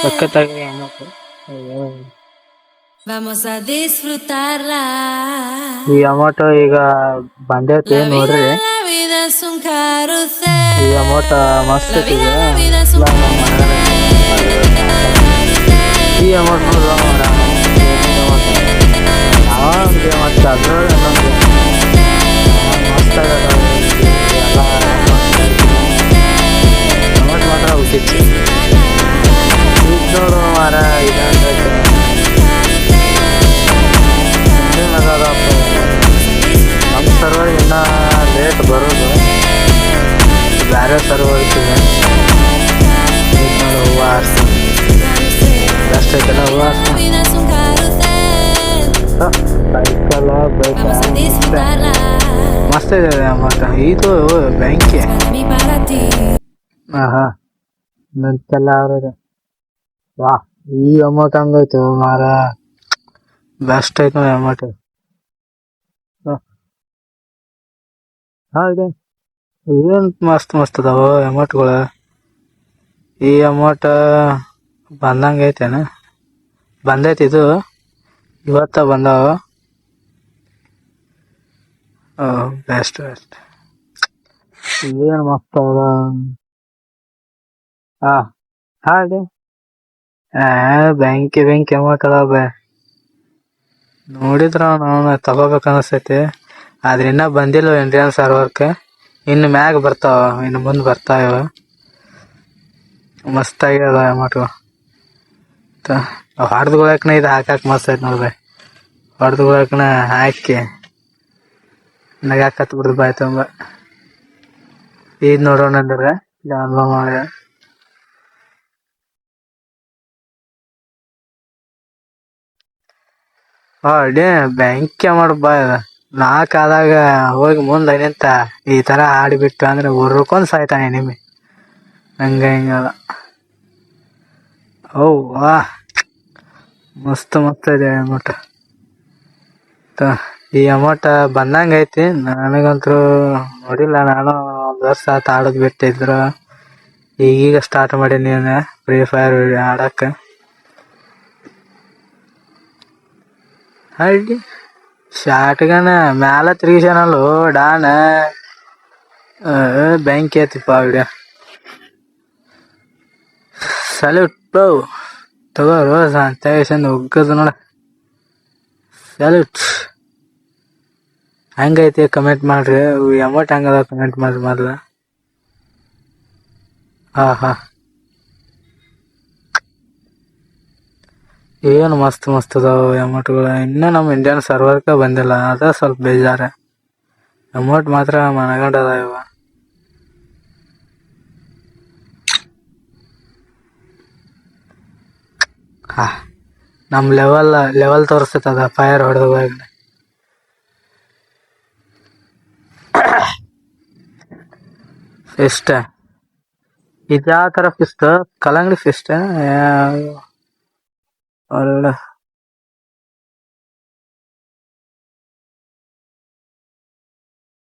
ಸಕ್ಕತಾಗ ಏನಪ್ಪ ಈ ಅಮೋಟೋ ಈಗ ಬಂದೇತಿ ನೋಡ್ರಿ. ಸುಮ್ ತಾರು ಈ ಅಮೋಟ ಮಸ್ತ್ ಐತಿ ಈ ಅಮೋಟ ಲೇಟ್ ಬರೋದು. ಬೇರೆ ಈಗ ನೋಡು ಹೂವು ಹಾರ್ಸಿ ಬೆಸ್ಟ್ ಐತಲ್ಲ ಹೂವು ಹಾರ್ಸಿ. Cycle bike. ಮಸ್ತ್ ಇದೆ ಅಮೌಂಟ್ ಇದು ಬ್ಯಾಂಕಿ. Ti. ಆಹಾ ನಂತೆಲ್ಲ ಅವ್ರದ್ದು ವಾ ಈ ಅಮೌಂಟ್ ಹಂಗೈತು ಮಾರ ಬೆಸ್ಟ್ ಐತೆ ಅಮೌಂಟ್ ಏನ್ ಮಸ್ತ್ ಮಸ್ತ್ ಅದಾವ ಅಮೌಂಟ್ಗಳು ಈ ಅಮೌಂಟ್ ಬಂದಂಗ ಐತೇನ? ಬಂದೈತಿ ಇದು. ಇವತ್ತ ಬಂದಾವ. ಬೆಸ್ಟ್ ಬೆಸ್ಟ್ ಏನ್ ಮಸ್ತ್ ಅದ ಹಾ ಆ ಬ್ಯಾಂಕಿ ಬ್ಯಾಂಕಿ ಅಮೌಂಟ್ ಅದಾವ ನೋಡಿದ್ರ ನಾನು ತಗೋಬೇಕು ಆದ್ರೆ ಇನ್ನೂ ಬಂದಿಲ್ಲ ಇಂಡಿಯನ್ ಸರ್ವರ್ಕ್ ಇನ್ನು ಮ್ಯಾಗ ಬರ್ತಾವ, ಇನ್ನು ಮುಂದೆ ಬರ್ತಾವ ಮಸ್ತಾಗಿ ಅದ ಅಮೌಂಟ್ ಹೊಡೆದ್ಕೊಳಕ್ನ ಇದು ಹಾಕಾಕ್ ಮಸ್ತ್ ಐತೆ ನೋಡ್ರಿ. ಹೊಡೆದುಗಳಕ್ಕನ ಹಾಕಿ. ನಗಾಕತ್ ಬಿಡ್ದು ಬಾಯ್ ತುಂಬ ಇದು ನೋಡೋಣ ಅಂದ್ರೆ ಮಾಡ ಮಾಡಿ ಅಡ್ಡಿ ಬ್ಯಾಂಕ್ ಮಾಡ ಬಾ ನಾಲ್ಕು ಆದಾಗ ಹೋಗಿ ಮುಂದೆ ನಿಂತ ಈ ತರ ಆಡಿಬಿಟ್ಟು ಅಂದ್ರೆ ಉರ್ಕೊಂಡ್ ಸಾಯ್ತಾನೆ ನಿಮ್ಮಿ. ಹಂಗ ಹಿಂಗಲ್ಲ ಓ ವಾ. ಮಸ್ತ್ ಮಸ್ತ್ ಇದೆ ಅಮೌಂಟ್. ಈ ಅಮೌಂಟ್ ಬಂದಂಗ ಐತಿ. ನನಗಂತೂ ನೋಡಿಲ್ಲ ನಾನು. ಒಂದ್ ವರ್ಷ ಆತ ಆಡೋದ್ ಬಿಟ್ಟಿದ್ರು. ಈಗೀಗ ಸ್ಟಾರ್ಟ್ ಮಾಡೀನಿ ಫ್ರೀ ಫೈರ್ ಆಡಕ್ಕ ಹಳ್ಳಿ. ಶಾಟ್ಗನ ಮ್ಯಾಲ ತಿರುಗಿಸ್ಯಾನಲ್ಲೋ, ಡಾನ. ಬೆಂಕಿ ಐತಿಪ್ಪ ವಿಡಿಯೋ ಸಲ್ಯೂಟ್ ಬ್ರೋ ತಗೋ ರೋಸ್ ತೆಗಿಸ್ಕೊಂಡು ಒಗ್ಗದು ನೋಡ. ಸಲ್ಯೂಟ್ ಹಂಗೈತಿ ಕಮೆಂಟ್ ಮಾಡ್ರಿ ಅಮೌಂಟ್ ಹಂಗದ ಕಮೆಂಟ್ ಮಾಡ್ರಿ ಮೊದ್ಲ. ಹಾಂ ಹಾ ಏನು ಮಸ್ತ್ ಮಸ್ತ್ ಅದಾವ ಎಮೋಟ್ಗಳು ಇನ್ನ ನಮ್ಮ ಇಂಡಿಯನ್ ಸರ್ವರ್ಕ ಬಂದಿಲ್ಲ. ಅದ ಸ್ವಲ್ಪ ಬೇಜಾರ. ಎಮೋಟ್ ಮಾತ್ರ ಮನಗಂಡ ಅದ ಇವ ಹಾ ನಮ್ಮ ಲೆವೆಲ್ ಲೆವೆಲ್ ತೋರಿಸ್ತದ ಫೈರ್ ಹೊಡೆದಾಗ ಫಿಸ್ಟ್ ಇದ್ಯಾವ ತರ ಫಿಸ್ಟ್ ಕಲ್ಲಂಗಡಿ ಫಿಸ್ಟ್ الله.